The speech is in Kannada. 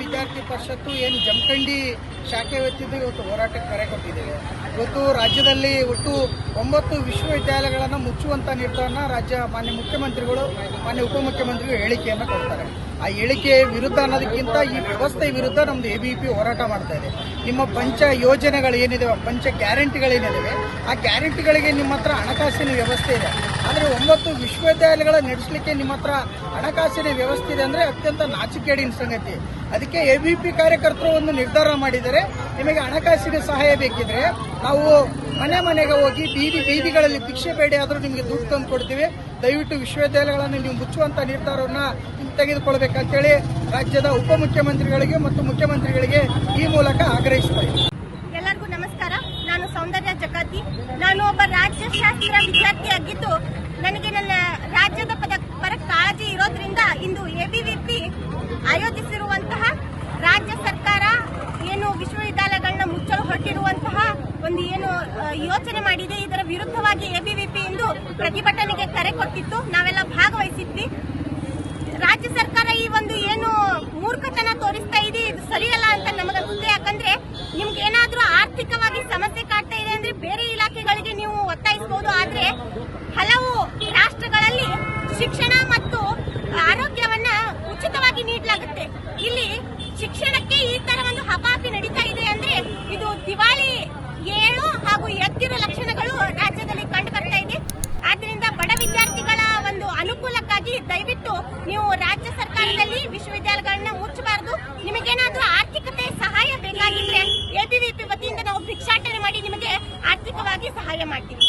ವಿದ್ಯಾರ್ಥಿ ಪರಿಷತ್ತು ಏನು ಜಮಖಂಡಿ ಶಾಖೆ ವತಿಯಿಂದ ಇವತ್ತು ಹೋರಾಟಕ್ಕೆ ಕರೆ ಕೊಟ್ಟಿದ್ದೇವೆ. ಇವತ್ತು ರಾಜ್ಯದಲ್ಲಿ ಒಟ್ಟು ಒಂಬತ್ತು ವಿಶ್ವವಿದ್ಯಾಲಯಗಳನ್ನು ಮುಚ್ಚುವಂಥ ನಿರ್ಧಾರನ ರಾಜ್ಯ ಮಾನ್ಯ ಮುಖ್ಯಮಂತ್ರಿಗಳು, ಮಾನ್ಯ ಉಪಮುಖ್ಯಮಂತ್ರಿಗಳು ಹೇಳಿಕೆಯನ್ನು ಕೊಡ್ತಾರೆ. ಆ ಹೇಳಿಕೆ ವಿರುದ್ಧ ಅನ್ನೋದಕ್ಕಿಂತ ಈ ವ್ಯವಸ್ಥೆ ವಿರುದ್ಧ ನಮ್ದು ಎ ಬಿ ಪಿ ಹೋರಾಟ ಮಾಡ್ತಾ ಇದೆ. ನಿಮ್ಮ ಪಂಚ ಯೋಜನೆಗಳು ಏನಿದೆ ಪಂಚ ಗ್ಯಾರಂಟಿಗಳೇನಿದಾವೆ ಆ ಗ್ಯಾರಂಟಿಗಳಿಗೆ ನಿಮ್ಮ ಹತ್ರ ಹಣಕಾಸಿನ ವ್ಯವಸ್ಥೆ ಇದೆ. ಆದರೆ ಒಂಬತ್ತು ವಿಶ್ವವಿದ್ಯಾಲಯಗಳ ನಡೆಸಲಿಕ್ಕೆ ನಿಮ್ಮ ಹತ್ರ ಹಣಕಾಸಿನ ವ್ಯವಸ್ಥೆ ಇದೆ ಅಂದರೆ ಅತ್ಯಂತ ನಾಚಿಕೆಡಿನ ಸಂಗತಿ. ಅದಕ್ಕೆ ಎ ಬಿ ಪಿ ಕಾರ್ಯಕರ್ತರು ಒಂದು ನಿರ್ಧಾರ ಮಾಡಿದರೆ ನಿಮಗೆ ಹಣಕಾಸಿನ ಸಹಾಯ ಬೇಕಿದ್ರೆ ನಾವು ಮನೆ ಮನೆಗೆ ಹೋಗಿ ಬೀದಿ ಬೀದಿಗಳಲ್ಲಿ ಭಿಕ್ಷೆ ಬೇಡಿ ಆದರೂ ನಿಮಗೆ ದುಡ್ಡು ತಂದು ಕೊಡ್ತೀವಿ. ದಯವಿಟ್ಟು ವಿಶ್ವವಿದ್ಯಾಲಯಗಳನ್ನು ನೀವು ಮುಚ್ಚುವಂತ ನಿರ್ಧಾರವನ್ನು ತೆಗೆದುಕೊಳ್ಬೇಕಂತೇಳಿ ರಾಜ್ಯದ ಉಪಮುಖ್ಯಮಂತ್ರಿಗಳಿಗೆ ಮತ್ತು ಮುಖ್ಯಮಂತ್ರಿಗಳಿಗೆ ಈ ಮೂಲಕ ಆಗ್ರಹಿಸ್ತಾ ಎಲ್ಲರಿಗೂ ನಮಸ್ಕಾರ. ನಾನು ಸೌಂದರ್ಯ ಜಕಾತಿ ನಾನು ಒಬ್ಬ ರಾಜ್ಯಶಾಸ್ತ್ರ ವಿದ್ಯಾರ್ಥಿಯಾಗಿದ್ದು ನನಗೆ ನನ್ನ ರಾಜ್ಯದ ಪದ ಪರ ಕಾಳಜಿ ಇರೋದ್ರಿಂದ ಇಂದು ಎಬಿವಿಪಿ ಆಯೋಜಿಸಿರುವಂತಹ ರಾಜ್ಯ ಸರ್ಕಾರ ಏನು ವಿಶ್ವವಿದ್ಯಾಲಯಗಳನ್ನ ಮುಚ್ಚಲು ಹೊರಟಿರುವಂತಹ ಒಂದು ಏನು ಯೋಚನೆ ಮಾಡಿದೆ ಇದರ ವಿರುದ್ಧವಾಗಿ ಎಬಿವಿಪಿ ಇಂದು ಪ್ರತಿಭಟನೆಗೆ ಕರೆ ಕೊಟ್ಟಿತ್ತು. ನಾವೆಲ್ಲ ಭಾಗವಹಿಸಿದ್ವಿ. ದಯವಿಟ್ಟು ನೀವು ರಾಜ್ಯ ಸರ್ಕಾರದಲ್ಲಿ ವಿಶ್ವವಿದ್ಯಾಲಯಗಳನ್ನ ಮುಚ್ಚಬಾರದು. ನಿಮಗೇನಾದ್ರೂ ಆರ್ಥಿಕತೆ ಸಹಾಯ ಬೇಕಾಗಿದ್ರೆ ಎಬಿವಿಪಿ ವತಿಯಿಂದ ನಾವು ಭಿಕ್ಷಾಟನೆ ಮಾಡಿ ನಿಮಗೆ ಆರ್ಥಿಕವಾಗಿ ಸಹಾಯ ಮಾಡ್ತೀವಿ.